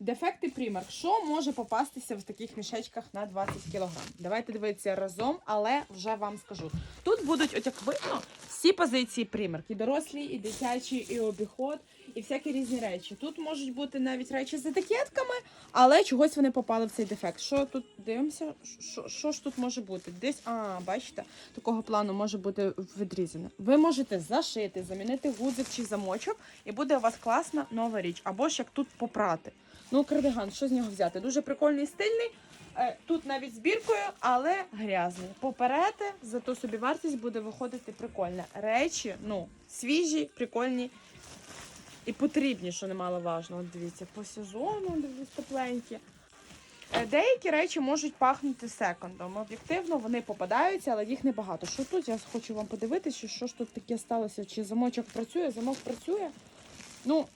Дефекти примарк. Що може попастися в таких мішечках на 20 кг? Давайте дивитися разом, але вже вам скажу. Тут будуть, от як видно, всі позиції примарк. І дорослі, і дитячі, і обіход, і всякі різні речі. Тут можуть бути навіть речі з етикетками, але чогось вони попали в цей дефект. Що тут дивимося? Що, що ж тут може бути? Десь, а, бачите, такого плану може бути відрізане. Ви можете зашити, замінити гудзик чи замочок, і буде у вас класна нова річ. Або ж як тут попрати. Ну, кардиган, що з нього взяти? Дуже прикольний, стильний. Е, Тут навіть збіркою, але грязний. Поперете, зато собі вартість буде виходити прикольна. Речі, ну, свіжі, прикольні і потрібні, що немаловажно. От дивіться, по сезону, дивіться, тепленькі. Е, Деякі речі можуть пахнути секондом. Об'єктивно вони попадаються, але їх небагато. Що тут? Я хочу вам подивитися, що ж тут таке сталося. Чи замочок працює, замок працює. Ну,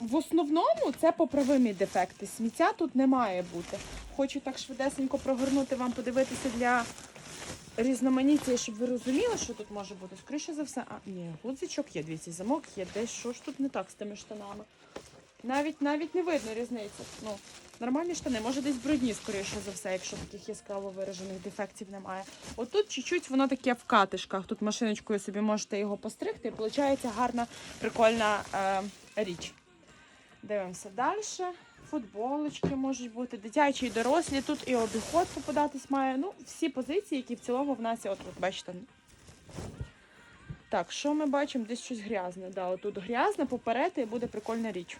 в основному це поправимі дефекти. Сміття тут не має бути. Хочу так швидесенько прогорнути вам, подивитися для різноманіття, щоб ви розуміли, що тут може бути. Скоріше за все, а ні, гудзичок є, дивіться, замок є, десь що ж тут не так з тими штанами. Навіть навіть не видно різниці. Ну, нормальні штани, може десь брудні, скоріше за все, якщо таких яскраво виражених дефектів немає. Отут чуть-чуть воно таке в катишках. Тут машиночкою собі можете його постригти, і виходить гарна, прикольна е, річ. Дивимося далі. Футболочки можуть бути, дитячі і дорослі. Тут і обіход попадатись має. Ну, всі позиції, які в цілому в нас є. От, от бачите. Так, що ми бачимо? Десь щось грязне. Да, отут грязне, поперети і буде прикольна річ.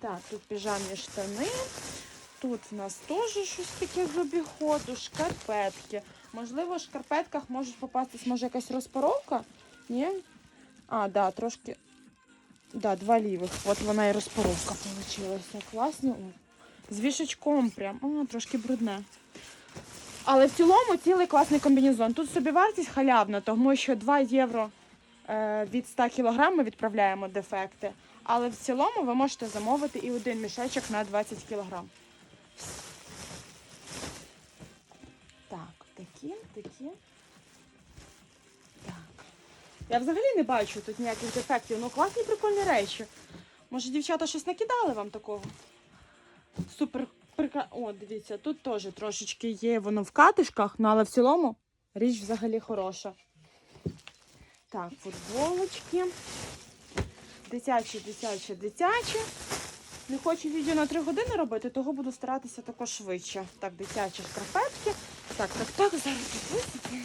Так, тут піжамні штани. Тут в нас теж щось таке з обіходу, шкарпетки. Можливо, в шкарпетках можуть попастись, може, якась розпаровка? Ні? А, да, трошки. Да, два лівих. От вона і розпаровка вийшла. Класно. З вішечком прям. О, трошки брудне. Але в цілому цілий класний комбінезон. Тут собівартість халявна, тому що 2 євро е, від 100 кг ми відправляємо дефекти. Але в цілому ви можете замовити і один мішечок на 20 кг. Так, такі, такі. Я взагалі не бачу тут ніяких дефектів. Ну, класні прикольні речі. Може, дівчата щось накидали вам такого? Супер прика... О, дивіться, тут теж трошечки є воно в катишках, ну але в цілому річ взагалі хороша. Так, футболочки. Дитячі, дитячі, дитячі. Не хочу відео на 3 години робити, того буду старатися також швидше. Так, дитячі шкарпетки. Так, так, так, зараз висити.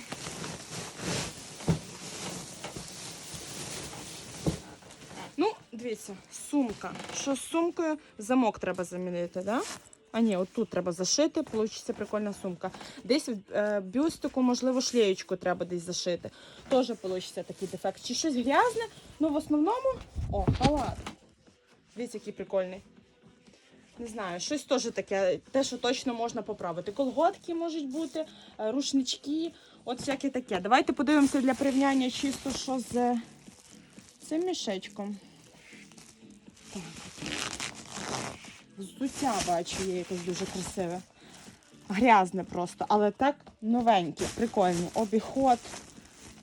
Ну, дивіться, сумка. Що з сумкою? Замок треба замінити, да? А ні, отут треба зашити, получиться прикольна сумка. Десь е, бюстику, можливо, шлеєчку треба десь зашити. Теж получиться такий дефект. Чи щось грязне, ну в основному. О, халат. Дивіться, який прикольний. Не знаю, щось теж таке, те, що точно можна поправити. Колготки можуть бути, е, рушнички, от всяке таке. Давайте подивимося для порівняння чисто, що з цим мішечком. Взуття бачу, є якесь дуже красиве. Грязне просто, але так новеньке, прикольне. Обіход,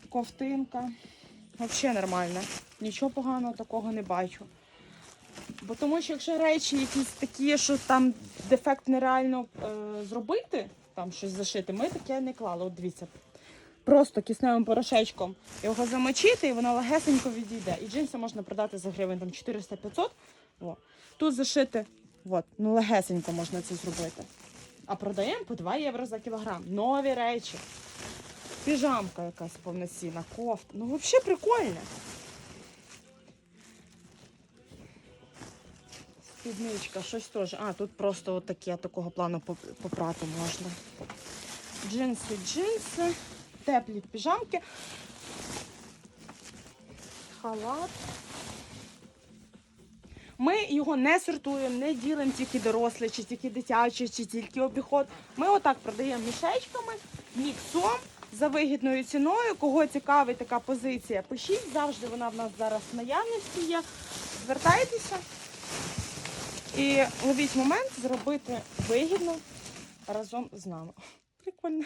ковтинка. Взагалі нормально. Нічого поганого такого не бачу. Бо тому що якщо речі якісь такі, що там дефект нереально е, зробити, там щось зашити, ми таке не клали. От дивіться. Просто кисневим порошечком його замочити, і воно легесенько відійде. І джинси можна продати за гривень там 400-500. О. Тут зашити, от, ну легесенько можна це зробити. А продаємо по 2 євро за кілограм. Нові речі. Піжамка якась повноцінна, кофта. Ну, взагалі прикольно. Спідничка, щось теж. А, тут просто от таке, такого плану попрати можна. Джинси, джинси, теплі піжамки, халат. Ми його не сортуємо, не ділимо тільки дорослі, чи тільки дитячі, чи тільки обіход. Ми отак продаємо мішечками, міксом за вигідною ціною. Кого цікавить така позиція, пишіть. Завжди вона в нас зараз в наявності є. Звертайтеся і ловіть момент зробити вигідно разом з нами. Прикольно.